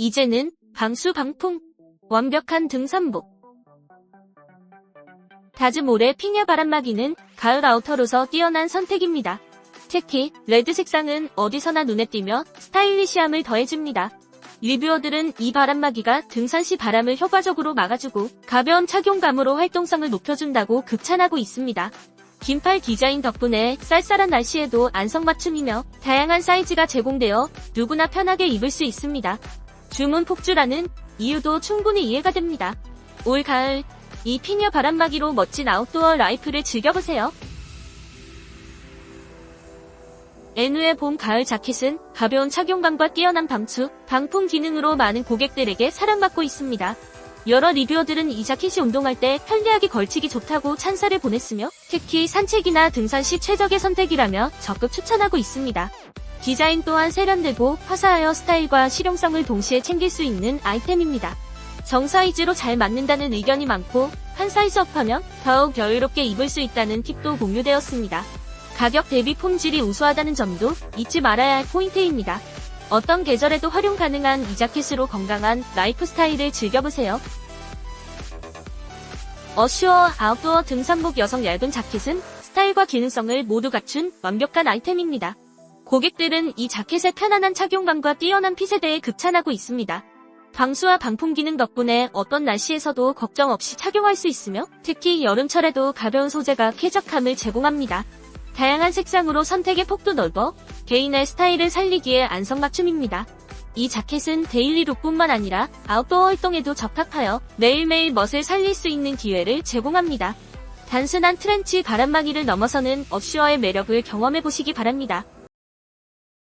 이제는 방수 방풍, 완벽한 등산복. 다즈몰의 핑야 바람막이는 가을 아우터로서 뛰어난 선택입니다. 특히 레드 색상은 어디서나 눈에 띄며 스타일리시함을 더해줍니다. 리뷰어들은 이 바람막이가 등산 시 바람을 효과적으로 막아주고 가벼운 착용감으로 활동성을 높여준다고 극찬하고 있습니다. 긴팔 디자인 덕분에 쌀쌀한 날씨에도 안성맞춤이며 다양한 사이즈가 제공되어 누구나 편하게 입을 수 있습니다. 주문 폭주라는 이유도 충분히 이해가 됩니다. 올 가을 이 피녀 바람막이로 멋진 아웃도어 라이프를 즐겨보세요. 애누의 봄 가을 자켓은 가벼운 착용감과 뛰어난 방수, 방풍 기능으로 많은 고객들에게 사랑받고 있습니다. 여러 리뷰어들은 이 자켓이 운동할 때 편리하게 걸치기 좋다고 찬사를 보냈으며 특히 산책이나 등산 시 최적의 선택이라며 적극 추천하고 있습니다. 디자인 또한 세련되고 화사하여 스타일과 실용성을 동시에 챙길 수 있는 아이템입니다. 정 사이즈로 잘 맞는다는 의견이 많고 한 사이즈 업하면 더욱 여유롭게 입을 수 있다는 팁도 공유되었습니다. 가격 대비 품질이 우수하다는 점도 잊지 말아야 할 포인트입니다. 어떤 계절에도 활용 가능한 이 자켓으로 건강한 라이프 스타일을 즐겨보세요. 어슈어 아웃도어 등산복 여성 얇은 자켓은 스타일과 기능성을 모두 갖춘 완벽한 아이템입니다. 고객들은 이 자켓의 편안한 착용감과 뛰어난 핏에 대해 극찬하고 있습니다. 방수와 방풍 기능 덕분에 어떤 날씨에서도 걱정 없이 착용할 수 있으며 특히 여름철에도 가벼운 소재가 쾌적함을 제공합니다. 다양한 색상으로 선택의 폭도 넓어 개인의 스타일을 살리기에 안성맞춤입니다. 이 자켓은 데일리룩뿐만 아니라 아웃도어 활동에도 적합하여 매일매일 멋을 살릴 수 있는 기회를 제공합니다. 단순한 트렌치 바람막이를 넘어서는 업슈어의 매력을 경험해보시기 바랍니다.